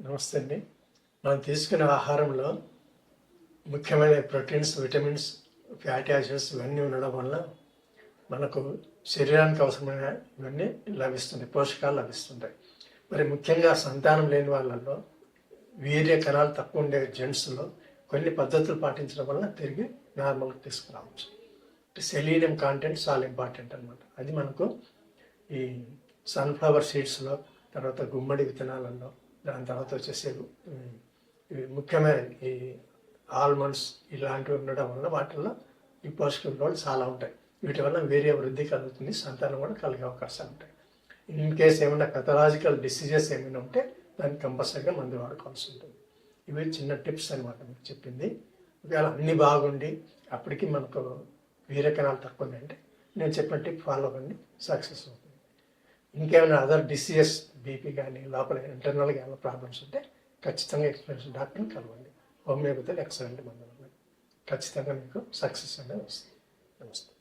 నమస్తే అండి. మనం తీసుకునే ఆహారంలో ముఖ్యమైన ప్రోటీన్స్ విటమిన్స్ ఫ్యాటీ యాసిడ్స్ ఇవన్నీ ఉండడం వల్ల మనకు శరీరానికి అవసరమైన ఇవన్నీ లభిస్తుంది పోషకాలు లభిస్తుంటాయి. మరి ముఖ్యంగా సంతానం లేని వాళ్ళల్లో వీర్య కణాలు తక్కువ ఉండే జెంట్స్లో కొన్ని పద్ధతులు పాటించడం వల్ల తిరిగి నార్మల్కి తీసుకురావచ్చు. సెలీనియం కాంటెంట్ చాలా ఇంపార్టెంట్ అనమాట అది మనకు ఈ సన్ఫ్లవర్ సీడ్స్లో తర్వాత గుమ్మడి విత్తనాలలో దాని తర్వాత వచ్చేసి ఇవి ముఖ్యమైన ఈ ఆల్మండ్స్ ఇలాంటివి ఉండడం వల్ల వాటిల్లో ఈ పోషక విలువలు చాలా ఉంటాయి. వీటి వల్ల వేరే వృద్ధి కలుగుతుంది సంతానం కూడా కలిగే అవకాశాలు ఉంటాయి. ఇన్ కేస్ ఏమైనా పెథలాజికల్ డిసీజెస్ ఏమైనా ఉంటే దానికి కంపల్సరీగా మందు వాడుకోవాల్సి ఉంటుంది. ఇవి చిన్న టిప్స్ అనమాట మీకు చెప్పింది. ఒకవేళ అన్ని బాగుండి అప్పటికి మనకు వీరకణాలు తక్కువ ఉందంటే నేను చెప్పిన టిప్ ఫాలో అవ్వండి సక్సెస్ అవుతుంది. ఇంకేమైనా అదర్ డిసీజెస్ బీపీ కానీ లోపల ఇంటర్నల్గా ఏమైనా ప్రాబ్లమ్స్ ఉంటే ఖచ్చితంగా ఎక్స్పీరియన్స్ డాక్టర్ని కలవండి. హోమియోపతిలో ఎక్సలెంట్ మందులు ఉన్నాయి. ఖచ్చితంగా మీకు సక్సెస్ అనేది వస్తుంది. నమస్తే.